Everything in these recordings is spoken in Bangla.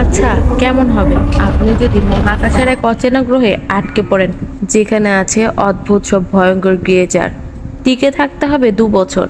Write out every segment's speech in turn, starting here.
আচ্ছা কেমন হবে? আপনি যদি মহাকাশের এক অচেনা গ্রহে আটকে পড়েন, যেখানে আছে অদ্ভুত সব ভয়ঙ্কর ক্রিয়েচার টিকে থাকতে হবে দু বছর।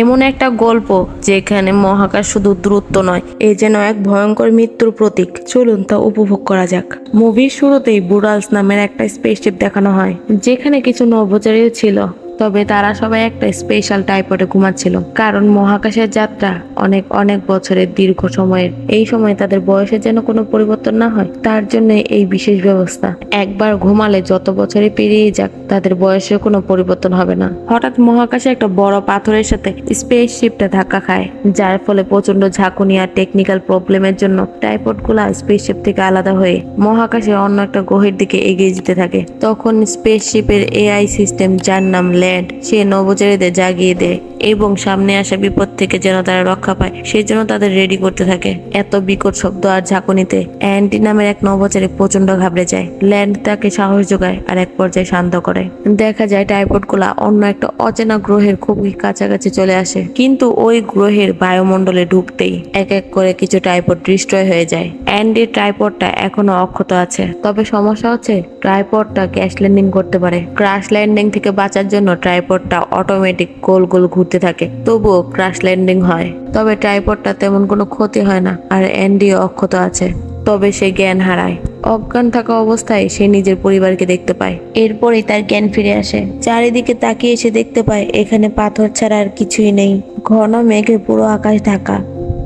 এমন একটা গল্প যেখানে মহাকাশ শুধু দূরত্ব নয়, এ যেন এক ভয়ঙ্কর মৃত্যুর প্রতীক। চলুন তা উপভোগ করা যাক। মুভির শুরুতেই বুরালস নামের একটা স্পেসশিপ দেখানো হয়, যেখানে কিছু নভোচারীও ছিল। তবে তারা সবাই একটা স্পেশাল টাইপটে ঘুমাচ্ছিল। কারণ মহাকাশের যাত্রা অনেক অনেক বছরের দীর্ঘ সময়ের। এই সময় তাদের বয়সের যেন কোনো পরিবর্তন না হয়, তার জন্য এই বিশেষ ব্যবস্থা। একবার ঘুমালে যত বছরে পেরিয়ে যাক, তাদের বয়সের কোনো পরিবর্তন হবে না। হঠাৎ মহাকাশে একটা বড় পাথরের সাথে স্পেস শিপটা ধাক্কা খায়, যার ফলে প্রচণ্ড ঝাঁকুনি আর টেকনিক্যাল প্রবলেমের জন্য টাইপডগুলা স্পেসশিপ থেকে আলাদা হয়ে মহাকাশে অন্য একটা গ্রহের দিকে এগিয়ে যেতে থাকে। তখন স্পেসশিপের এআই সিস্টেম যার নাম ল্যান্ড সে নবচারীদের জাগিয়ে দেয় এবং সামনে আসা বিপদ থেকে যেন তারা রক্ষা পায় সেই জন্য তাদের রেডি করতে থাকে। এত বিকট শব্দ আর ঝাঁকুনিতে অ্যান্টি নামের এক নভোচারী প্রচণ্ড ঘাবড়ে যায়। ল্যান্ড তাকে সাহস যোগায় আর এক পর্যায়ে শান্ত করে। দেখা যায় টাইপডগুলা অন্য একটা অচেনা গ্রহের খুবই কাছাকাছি চলে আসে। কিন্তু ওই গ্রহের বায়ুমণ্ডলে ঢুকতেই এক এক করে কিছু টাইপড ডিস্ট্রয় হয়ে যায়। অ্যান্ডির ট্রাইপডটা এখনও অক্ষত আছে। তবে সমস্যা হচ্ছে ট্রাইপডটা গ্যাস ল্যান্ডিং করতে পারে। ক্রাশ ল্যান্ডিং থেকে বাঁচার জন্য ট্রাইপডটা অটোমেটিক গোল গোল ঘুরতে থাকে। তবুও ক্রাশ ল্যান্ডিং হয়। তবে ট্রাইপডটা তেমন কোনো ক্ষতি হয় না, আর অ্যান্ডিও অক্ষত আছে। তবে সে জ্ঞান হারায়। অজ্ঞান থাকা অবস্থায় সে নিজের পরিবারকে দেখতে পায়। এরপরে তার জ্ঞান ফিরে আসে। চারিদিকে তাকিয়ে সে দেখতে পায়, এখানে পাথর ছাড়া আর কিছুই নেই। ঘন মেঘে পুরো আকাশ ঢাকা।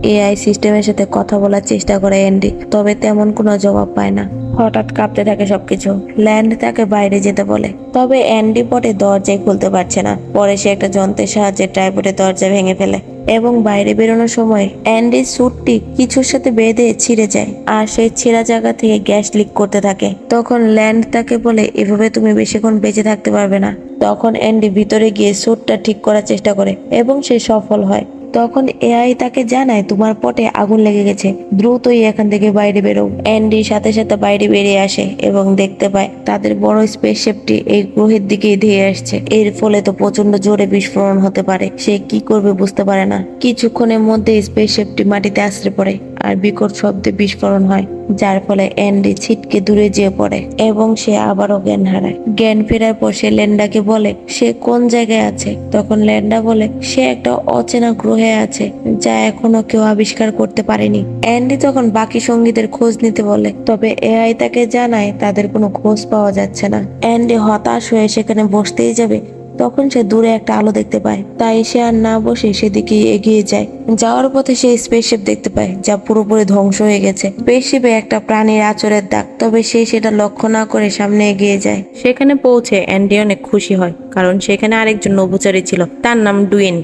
এআই সিস্টেমের সাথে কথা বলার চেষ্টা করে অ্যান্ডি, তবে তেমন কোনো জবাব পায় না। হঠাৎ কাঁপতে থাকে সবকিছু। ল্যান্ড তাকে বাইরে যেতে বলে। তবে অ্যান্ডি পটে দরজাই খুলতে পারছে না। পরে সে একটা যন্ত্রের সাহায্যে ট্রাইপোডের দরজা ভেঙে ফেলে এবং বাইরে বেরোনোর সময় অ্যান্ডির স্যুটটি কিছুর সাথে বেঁধে ছিঁড়ে যায় আর সেই ছেঁড়া জায়গা থেকে গ্যাস লিক করতে থাকে। তখন ল্যান্ড তাকে বলে, এভাবে তুমি বেশিক্ষণ বেঁচে থাকতে পারবে না। তখন অ্যান্ডি ভিতরে গিয়ে স্যুটটা ঠিক করার চেষ্টা করে এবং সে সফল হয়। তখন এআই তাকে জানায়, তোমার পটে আগুন লেগে গেছে। দ্রুতই এখান থেকে বাইরে বেরো। অ্যান্ডি সাথে সাথে বাইরে বেরিয়ে আসে এবং দেখতে পায় তাদের বড় স্পেসশিপটি এই গ্রহের দিকে ধেয়ে আসছে। এর ফলে তো প্রচণ্ড জোরে বিস্ফোরণ হতে পারে। সে কি করবে বুঝতে পারে না। কিছুক্ষণের মধ্যে স্পেসশিপটি মাটিতে আশ্রে পড়ে আর বিকট শব্দে বিস্ফোরণ হয়, যার ফলে অ্যান্ডি ছিটকে দূরে যেয়ে পড়ে এবং সে আবারও জ্ঞান হারায়। জ্ঞান ফেরার পর সে ল্যান্ডাকে বলে, সে কোন জায়গায় আছে? তখন ল্যান্ডা বলে, সে একটা অচেনা গ্রহে আছে, যা এখনও কেউ আবিষ্কার করতে পারেনি। অ্যান্ডি তখন বাকি সঙ্গীদের খোঁজ নিতে বলে, তবে এআই তাকে জানায় তাদের কোনো খোঁজ পাওয়া যাচ্ছে না। অ্যান্ডি হতাশ হয়ে সেখানে বসতেই যাবে, তখন সে দূরে একটা আলো দেখতে পায়। তাই সে আর না বসে সেদিকে এগিয়ে যায়। যাওয়ার পথে সে স্পেসশিপ দেখতে পায়, যা পুরোপুরি ধ্বংস হয়ে গেছে। স্পেসশিপে একটা প্রাণীর আচরের দাগ, তবে সে সেটা লক্ষ্য না করে সামনে এগিয়ে যায়। সেখানে পৌঁছে অ্যান্ডি অনেক খুশি হয়, কারণ সেখানে আরেকজন নভোচারী ছিল, তার নাম ডুইন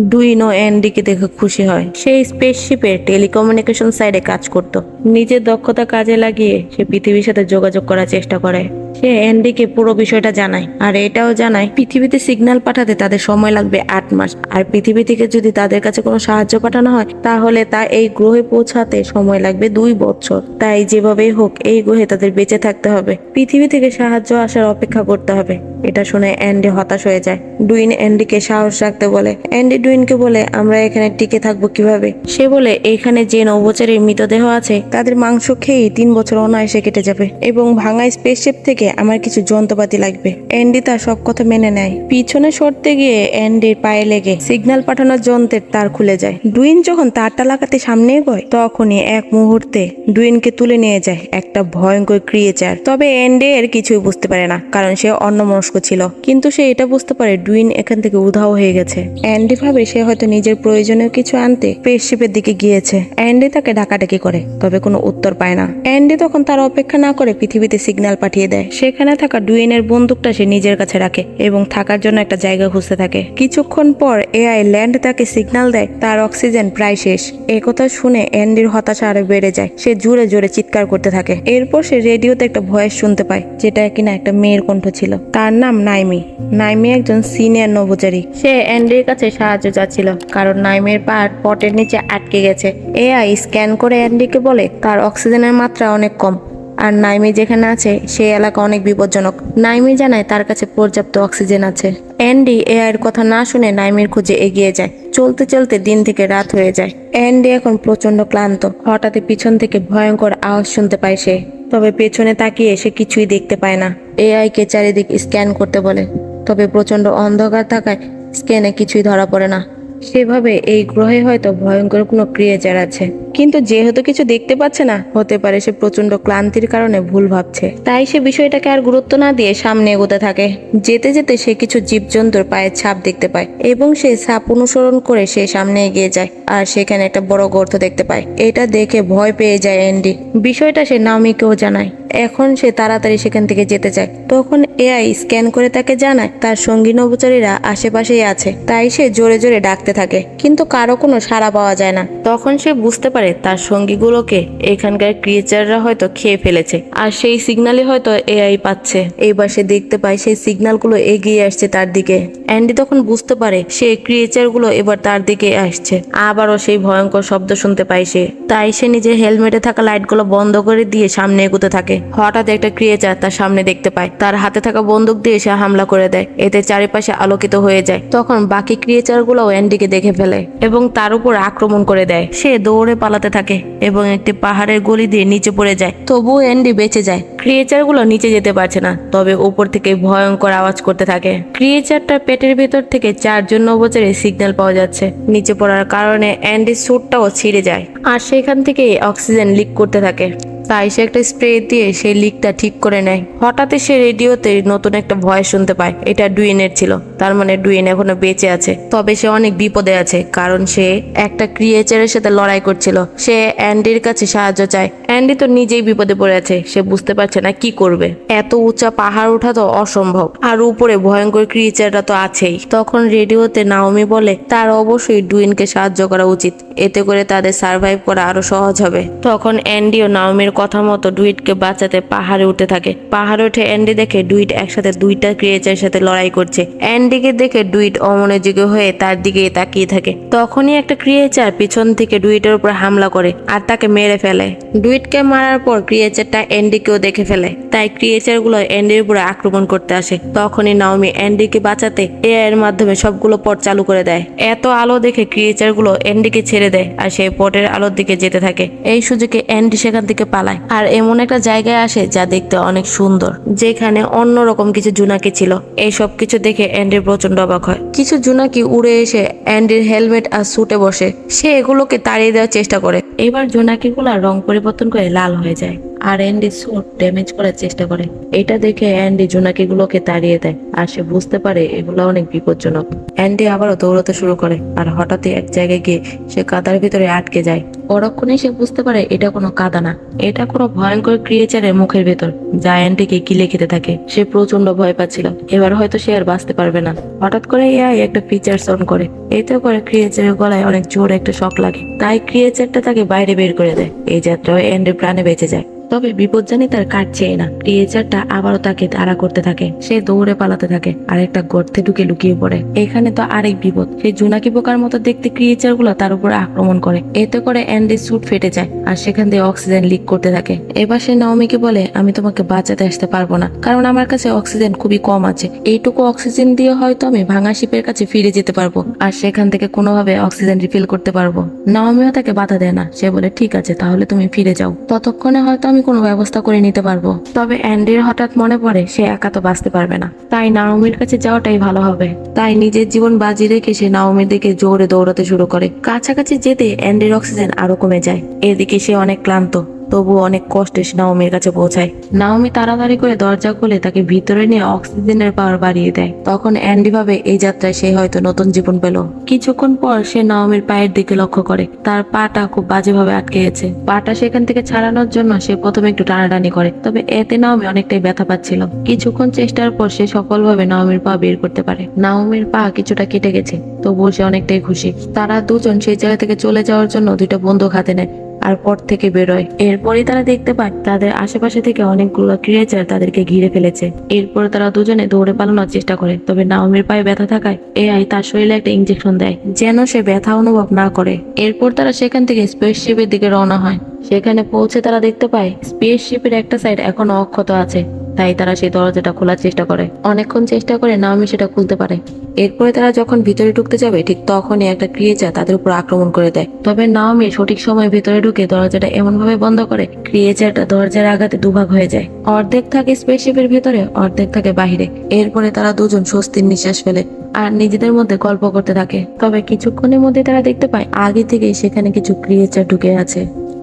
ডুইন অ্যান্ডিকে দেখে খুশি হয়। সেই স্পেসশিপের টেলিকমিউনিকেশন সাইডে কাজ করত। নিজের দক্ষতা কাজে লাগিয়ে সে পৃথিবীর সাথে যোগাযোগ করার চেষ্টা করে। সে অ্যান্ডিকে পুরো বিষয়টা জানায়। আর এটাও জানায়, পৃথিবীতে সিগন্যাল পাঠাতে তাদের সময় লাগবে আট মাস। আর পৃথিবী থেকে যদি তাদের কাছে কোনো সাহায্য পাঠানো হয়, তাহলে তা এই গ্রহে পৌঁছাতে সময় লাগবে দুই বছর। তাই যেভাবেই হোক, এই গ্রহে তাদের বেঁচে থাকতে হবে। পৃথিবী থেকে সাহায্য আসার অপেক্ষা করতে হবে। এটা শুনে অ্যান্ডি হতাশ হয়ে যায়। ডুইন অ্যান্ডিকে সাহস রাখতে বলে অ্যান্ডি ডুইনকে বলে, আমরা এখানে টিকে থাকব কীভাবে? সে বলে, এখানে যে নভোচারীর মৃতদেহ আছে, তাদের মাংস খেয়েই তিন বছর অনায়াসে কেটে যাবে এবং ভাঙা স্পেসশিপ থেকে আমার কিছু যন্ত্রপাতি লাগবে। অ্যান্ডি তার সব কথা মেনে নেয়। পিছনে সরতে গিয়ে অ্যান্ডির পায়ে লেগে সিগন্যাল পাঠানোর যন্ত্রের তার খুলে যায়। ডুইন যখন তারটা লাগাতে সামনে এগোয়, তখনই এক মুহূর্তে ডুইনকে তুলে নিয়ে যায় একটা ভয়ঙ্কর ক্রিয়েচার তবে অ্যান্ডি এর কিছুই বুঝতে পারে না, কারণ সে অন্যমনস্ক ছিল। কিন্তু সে এটা বুঝতে পারে ডুইন এখান থেকে উধাও হয়ে গেছে। অ্যান্ডি ভাবে সে হয়তো নিজের প্রয়োজনীয় কিছু আনতে স্পেসশিপের দিকে গিয়েছে। অ্যান্ডি তাকে ডাকাডাকি করে, তবে কোনো উত্তর পায় না। অ্যান্ডি তখন তার অপেক্ষা না করে পৃথিবীতে সিগন্যাল পাঠিয়ে দেয়। সেখানে থাকা ডুয়েনের বন্দুকটা সে নিজের কাছে রাখে এবং থাকার জন্য একটা জায়গা খুঁজতে থাকে। কিছুক্ষণ পর এআই ল্যান্ড তাকে সিগন্যাল দেয়, তার অক্সিজেন প্রায় শেষ। একথা শুনে অ্যান্ডির হতাশা আরও বেড়ে যায়। সে জোরে জোরে চিৎকার করতে থাকে। এরপর সে রেডিওতে একটা ভয়েস শুনতে পায়, যেটা কিনা একটা মেয়ের কণ্ঠ ছিল। তার নাম নাইমি। নাইমি একজন সিনিয়র নভোচারী। সে অ্যান্ডির কাছে সাহায্য চাচ্ছিল, কারণ নাইমের পা পটের নিচে আটকে গেছে। এআই স্ক্যান করে অ্যান্ডিকে বলে, তার অক্সিজেনের মাত্রা অনেক কম। আর নাইমি যেখানে আছে, সেই এলাকা অনেক বিপজ্জনক। নাইমি জানায় তার কাছে পর্যাপ্ত অক্সিজেন আছে। অ্যান্ডি এআইয়ের কথা না শুনে নাইমির খোঁজে এগিয়ে যায়। চলতে চলতে দিন থেকে রাত হয়ে যায়। অ্যান্ডি এখন প্রচণ্ড ক্লান্ত। হঠাৎ পিছন থেকে ভয়ঙ্কর আওয়াজ শুনতে পায় সে। তবে পেছনে তাকিয়ে সে কিছুই দেখতে পায় না। এআই কে চারিদিক স্ক্যান করতে বলে। তবে প্রচণ্ড অন্ধকার থাকায় স্ক্যানে কিছুই ধরা পড়ে না। সেভাবে এই গ্রহে হয়তো ভয়ঙ্কর কোনো ক্রিয়েচার আছে। কিন্তু যেহেতু কিছু দেখতে পাচ্ছে না, হতে পারে সে প্রচণ্ড ক্লান্তির কারণে ভুল ভাবছে। তাই সে বিষয়টাকে আর গুরুত্ব না দিয়ে সামনে এগোতে থাকে। যেতে যেতে সে কিছু জীবজন্তুর পায়ের ছাপ দেখতে পায় এবং সে ছাপ অনুসরণ করে সে সামনে এগিয়ে যায় আর সেখানে একটা বড় গর্ত দেখতে পায়। এটা দেখে ভয় পেয়ে যায় অ্যান্ডি। বিষয়টা সে নামিকেও জানায়। এখন সে তাড়াতাড়ি সেখান থেকে যেতে চায়। তখন এআই স্ক্যান করে তাকে জানায় তার সঙ্গী নবচারীরা আশেপাশেই আছে। তাই সে জোরে জোরে ডাকতে থাকে। কিন্তু কারও কোনো সাড়া পাওয়া যায় না। তখন সে বুঝতে পারে তার সঙ্গীগুলোকে এখানকার ক্রিয়েচাররা হয়তো খেয়ে ফেলেছে। আর সেই সিগন্যালই হয়তো এআই পাচ্ছে। এইবার সে দেখতে পায় সেই সিগন্যালগুলো এগিয়ে আসছে তার দিকে। অ্যান্ডি তখন বুঝতে পারে সেই ক্রিয়েচারগুলো এবার তার দিকে আসছে। আবারও সেই ভয়ঙ্কর শব্দ শুনতে পায় সে। তাই সে নিজের হেলমেটে থাকা লাইটগুলো বন্ধ করে দিয়ে সামনে এগোতে থাকে। হঠাৎ একটা ক্রিয়েচার তার সামনে দেখতে পায়। তার হাতে থাকা বন্দুক দিয়ে সে হামলা করে দেয়। এতে চারিপাশে আলোকিত হয়ে যায়। তখন বাকি ক্রিয়েচার গুলোও অ্যান্ডিকে দেখে ফেলে এবং তার উপর আক্রমণ করে দেয়। সে দৌড়ে পালাতে থাকে এবং একটি পাহাড়ের গলি দিয়ে নিচে পড়ে যায়। তবুও অ্যান্ডি বেঁচে যায়। ক্রিয়েচারগুলো নিচে যেতে পারছে না, তবে ওপর থেকে ভয়ঙ্কর আওয়াজ করতে থাকে। ক্রিয়েচারটার পেটের ভেতর থেকে চারজন নবচারে সিগন্যাল পাওয়া যাচ্ছে। নিচে পড়ার কারণে অ্যান্ডির স্যুটটাও ছিঁড়ে যায়। আর সেখান থেকেই অক্সিজেন লিক করতে থাকে। তাই সে একটা স্প্রে দিয়ে সেই লিকটা ঠিক করে নেয়। হঠাৎই সে রেডিওতে নতুন একটা ভয়েস শুনতে পায়। এটা ডুইনের ছিল। তার মানে ডুইন এখনও বেঁচে আছে। তবে সে অনেক বিপদে আছে, কারণ সে একটা ক্রিয়েচারের সাথে লড়াই করছিল। সে অ্যান্ডির কাছে সাহায্য চায়। অ্যান্ডি তো নিজেই বিপদে পড়ে আছে। সে বুঝতে পারছে না কি করবে। এত উঁচা পাহাড় ওঠা তো অসম্ভব। আর উপরে ভয়ঙ্কর ক্রিয়েচাররা তো আছেই। তখন রেডিওতে নাওমি বলে, তার অবশ্যই ডুইনকে সাহায্য করা উচিত। এতে করে তাদের সার্ভাইভ করা আরও সহজ হবে। তখন অ্যান্ডি ও নাওমির কথা মতো ডুইটকে বাঁচাতে পাহাড়ে উঠে থাকে। পাহাড়ে উঠে অ্যান্ডি দেখে ডুইট একসাথে দুইটা ক্রিয়েচারের সাথে লড়াই করছে। অ্যান্ডিকে দেখে ডুইট অমনোযোগী হয়ে তার দিকে তাকিয়ে থাকে। তখনই একটা ক্রিয়েচার পিছন থেকে ডুইটের উপর হামলা করে আর তাকে মেরে ফেলে। ডুইটকে মারার পর ক্রিয়েচারটা অ্যান্ডিকেও দেখে ফেলে। তাই ক্রিয়েচারগুলো অ্যান্ডির উপরে আক্রমণ করতে আসে। তখনই নাওমি অ্যান্ডিকে বাঁচাতে এআই এর মাধ্যমে সবগুলো পথ চালু করে দেয়। এত আলো দেখে ক্রিয়েচারগুলো অ্যান্ডিকে ছেড়ে দেয় আর সেই পটের আলোর দিকে যেতে থাকে। এই সুযোগে অ্যান্ডি সেখান থেকে পালায়। আর এমন একটা জায়গায় আসে যা দেখতে অনেক সুন্দর, যেখানে অন্যরকম কিছু জুনাকি ছিল। এই সব কিছু দেখে অ্যান্ডির প্রচণ্ড অবাক হয়। কিছু জুনাকি উড়ে এসে অ্যান্ডির হেলমেট আর সুটে বসে। সে এগুলোকে তাড়িয়ে দেওয়ার চেষ্টা করে। এবার জোনাকিগুলা রং পরিবর্তন করে লাল হয়ে যায়। আর অ্যান্ডি স্যুট ড্যামেজ করার চেষ্টা করে। এটা দেখে অ্যান্ডি জোনাকিগুলোকে তাড়িয়ে দেয়, আর সে বুঝতে পারে এগুলো অনেক বিপজ্জনক। অ্যান্ডি আবারও দৌড়াতে শুরু করে, আর হঠাৎই এক জায়গায় গিয়ে সে কাদার ভিতরে আটকে যায়। পরক্ষণে সে বুঝতে পারে এটা কোনো কাদা না, এটা কোনো ভয়ঙ্কর ক্রিয়েচারের মুখের ভেতর, যা অ্যান্ডিকে গিলে খেতে থাকে। সে প্রচণ্ড ভয় পাচ্ছিল, এবার হয়তো সে আর বাঁচতে পারবে না। হঠাৎ করে এআই একটা ফিচার্স অন করে, এতে করে ক্রিয়েচারের গলায় অনেক জোর একটা শখ লাগে। তাই ক্রিয়েচারটা তাকে বাইরে বের করে দেয়। এই যাত্রায় অ্যান্ডির প্রাণে বেঁচে যায়। তবে বিপজ্জানি তার কাটছেই না। ক্রিয়েচারটা আবারও তাকে তাড়া করতে থাকে। সে দৌড়ে পালাতে থাকে আর একটা গর্তে ঢুকে লুকিয়ে পড়ে। এখানে তো আরেক বিপদ। সেই জোনাকি পোকার মতো দেখতে ক্রিয়েচারগুলো তার উপর আক্রমণ করে। এতে করে অ্যান্ডির স্যুট ফেটে যায় আর সেখান দিয়ে অক্সিজেন লিক করতে থাকে। এবার সে নাওমিকে বলে, আমি তোমাকে বাঁচাতে আসতে পারব না। কারণ আমার কাছে অক্সিজেন খুবই কম আছে। এইটুকু অক্সিজেন দিয়ে হয়তো আমি ভাঙা শিপের কাছে ফিরে যেতে পারব আর সেখান থেকে কোনোভাবে অক্সিজেন রিফিল করতে পারব। নাওমিও তাকে বাধা দেয় না। সে বলে, ঠিক আছে, তাহলে তুমি ফিরে যাও। ততক্ষণে হয়তো আমি কোনো ব্যবস্থা করে নিতে পারব। তবে অ্যান্ডির হঠাৎ মনে পড়ে সে একা তো বাঁচতে পারবে না। তাই নাওমির কাছে যাওয়াটাই ভালো হবে। তাই নিজের জীবন বাজি রেখে সে নাওমির দিকে জোরে দৌড়াতে শুরু করে। কাছাকাছি যেতে অ্যান্ডির অক্সিজেন আরও কমে যায়। এদিকে সে অনেক ক্লান্ত। তবু অনেক কষ্টে নাওমির কাছে পৌঁছায়। নাওমি তাড়াতাড়ি করে দরজা খুলে তাকে ভিতরে নিয়ে অক্সিজেনের পাওয়ার বাড়িয়ে দেয়। তখন অ্যান্ডি ভাবে, এই যাত্রায় সে হয়তো নতুন জীবন পেল। কিছুক্ষণ পর সে নাওমির পায়ের দিকে লক্ষ্য করে। তার পাটা খুব বাজেভাবে আটকে গেছে। পাটা সেখান থেকে ছাড়ানোর জন্য সে প্রথমে একটু টানাটানি করে, তবে এতে নাওমি অনেকটাই ব্যথা পাচ্ছিল। কিছুক্ষণ চেষ্টার পর সে সফলভাবে নাওমির পা বের করতে পারে। নাওমির পা কিছুটা কেটে গেছে, তবুও সে অনেকটাই খুশি। তারা দুজন সেই জায়গা থেকে চলে যাওয়ার জন্য দুইটা বন্দুক হাতে নেয়। আর পর থেকে বেরোয়। এরপরই তারা দেখতে পায়, তাদের আশেপাশে থেকে অনেকগুলো ক্রিয়েচার তাদেরকে ঘিরে ফেলেছে। এরপর তারা দুজনে দৌড়ে পালানোর চেষ্টা করে, তবে নাওমির পায়ে ব্যথা থাকায় এআই তার শরীরে একটা ইঞ্জেকশন দেয়, যেন সে ব্যথা অনুভব না করে। এরপর তারা সেখান থেকে স্পেসশিপের দিকে রওনা হয়। সেখানে পৌঁছে তারা দেখতে পায় স্পেসশিপের একটা সাইড এখনও অক্ষত আছে। তাই তারা সেই দরজাটা খোলার চেষ্টা করে। অনেকক্ষণ চেষ্টা করে নাওমি সেটা খুলতে পারে। এরপরে তারা যখন ভিতরে ঢুকতে যাবে, ঠিক তখনই একটা ক্রিয়েচার তাদের উপর আক্রমণ করে দেয়। তবে নাওমি সঠিক সময় ভিতরে ঢুকে দরজাটা এমন ভাবে বন্ধ করে ক্রিয়েচারটা দরজার আঘাতে দুভাগ হয়ে যায়। অর্ধেক থাকে স্পেসশিপের ভিতরে, অর্ধেক থাকে বাহিরে। এরপরে তারা দুজন স্বস্তির নিঃশ্বাস ফেলে আর নিজেদের মধ্যে গল্প করতে থাকে। তবে কিছুক্ষণের মধ্যে তারা দেখতে পায়, আগে থেকেই সেখানে কিছু ক্রিয়েচার ঢুকে আছে।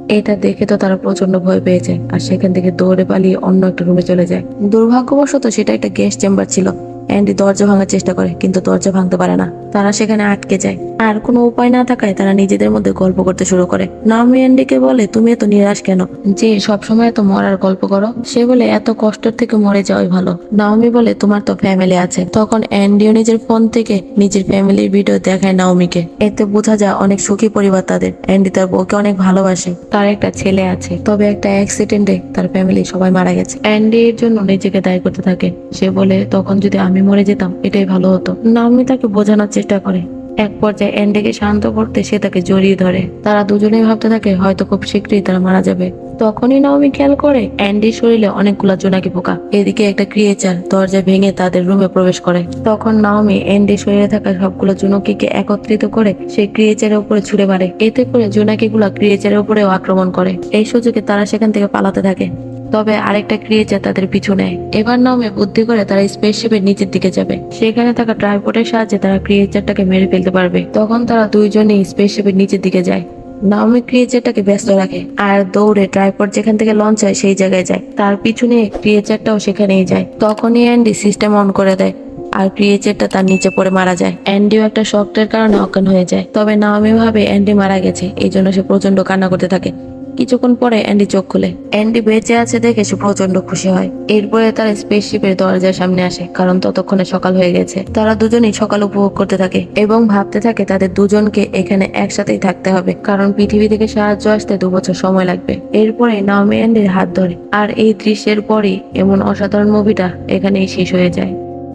এটা দেখে তো তারা প্রচণ্ড ভয় পেয়ে যায় আর সেখান থেকে দৌড়ে পালিয়ে অন্য একটা রুমে চলে যায়। দুর্ভাগ্যবশত সেটা একটা গ্যাস চেম্বার ছিল। অ্যান্ডি দরজা ভাঙার চেষ্টা করে, কিন্তু দরজা ভাঙতে পারে না। তারা সেখানে আটকে যায়। আর কোনো উপায় না থাকায় তারা নিজেদের মধ্যে গল্প করতে শুরু করে। নামি অ্যান্ডিকে বলে, তুমি এত নিরাশ কেন? যে সবসময় এত মরার গল্প করো। সে বলে, এত কষ্টের থেকে মরে যাওয়াই ভালো। নাওমি বলে, তোমার তো ফ্যামিলি আছে। তখন অ্যান্ডিও নিজের ফোন থেকে নিজের ফ্যামিলির ভিডিও দেখায় নাওমিকে। এতে বোঝা যায় অনেক সুখী পরিবার তাদের। অ্যান্ডি তার বউকে অনেক ভালোবাসে। তার একটা ছেলে আছে। তবে একটা অ্যাক্সিডেন্টে তার ফ্যামিলি সবাই মারা গেছে। অ্যান্ডি এর জন্য নিজেকে দায়ী করতে থাকে। সে বলে, তখন যদি আমি মরে যেতাম, এটাই ভালো হতো। নাওমি তাকে বোঝানোর চেষ্টা করে। এক পর্যায়ে অ্যান্ডিকে শান্ত করতে সে তাকে জড়িয়ে ধরে। তারা দুজনেই ভাবতে থাকে, হয়তো খুব শীঘ্রই তারা মারা যাবে। তখনই নাওমি খেয়াল করে, অ্যান্ডির শরীরে অনেকগুলা জোনাকি পোকা। এদিকে একটা ক্রিয়েচার দরজা ভেঙে তাদের রুমে প্রবেশ করে। তখন নাওমি অ্যান্ডির শরীরে থাকা সবগুলো জোনাকিকে একত্রিত করে সেই ক্রিয়েচারের উপরে ছুড়ে মারে। এতে করে জোনাকিগুলা ক্রিয়েচারের উপরেও আক্রমণ করে। এই সুযোগে তারা সেখান থেকে পালাতে থাকে। তবে আরেকটা ক্রিয়েচার তাদের পিছু নেয়। এবার নামে বুদ্ধি করে তারা স্পেসশিপের নিচের দিকে যাবে। সেখানে থাকা ট্রাইপোর্টের সাহায্যে তারা ক্রিয়েচারটাকে মেরে ফেলতে পারবে। তখন তারা দুইজনেই স্পেসশিপের নিচের দিকে যায়। নাওমি ক্রিয়েচারটাকে ব্যস্ত রাখে আর দৌড়ে ট্রাইপড যেখান থেকে লঞ্চ হয় সেই জায়গায় যায়। তার পিছনে ক্রিয়েচারটাও সেখানেই যায়। তখনই অ্যান্ডি সিস্টেম অন করে দেয় আর ক্রিয়েচারটা তার নিচে পড়ে মারা যায়। অ্যান্ডিও একটা শক্তের কারণে অজ্ঞান হয়ে যায়। তবে নাওমি ভাবে অ্যান্ডি মারা গেছে এই জন্য সে প্রচণ্ড কান্না করতে থাকে। কিছুক্ষণ পরে অ্যান্ডি চোখ খুলে। অ্যান্ডি বেঁচে আছে দেখে সে প্রচণ্ড খুশি হয়। এরপরে তারা স্পেসশিপের দরজার সামনে আসে, কারণ ততক্ষণে সকাল হয়ে গেছে। তারা দুজনেই সকাল উপভোগ করতে থাকে এবং ভাবতে থাকে তাদের দুজনকে এখানে একসাথেই থাকতে হবে, কারণ পৃথিবী থেকে সাহায্য আসতে দু বছর সময় লাগবে। এরপরে নাওমি অ্যান্ডির হাত ধরে, আর এই দৃশ্যের পরেই এমন অসাধারণ মুভিটা এখানেই শেষ হয়ে যায়।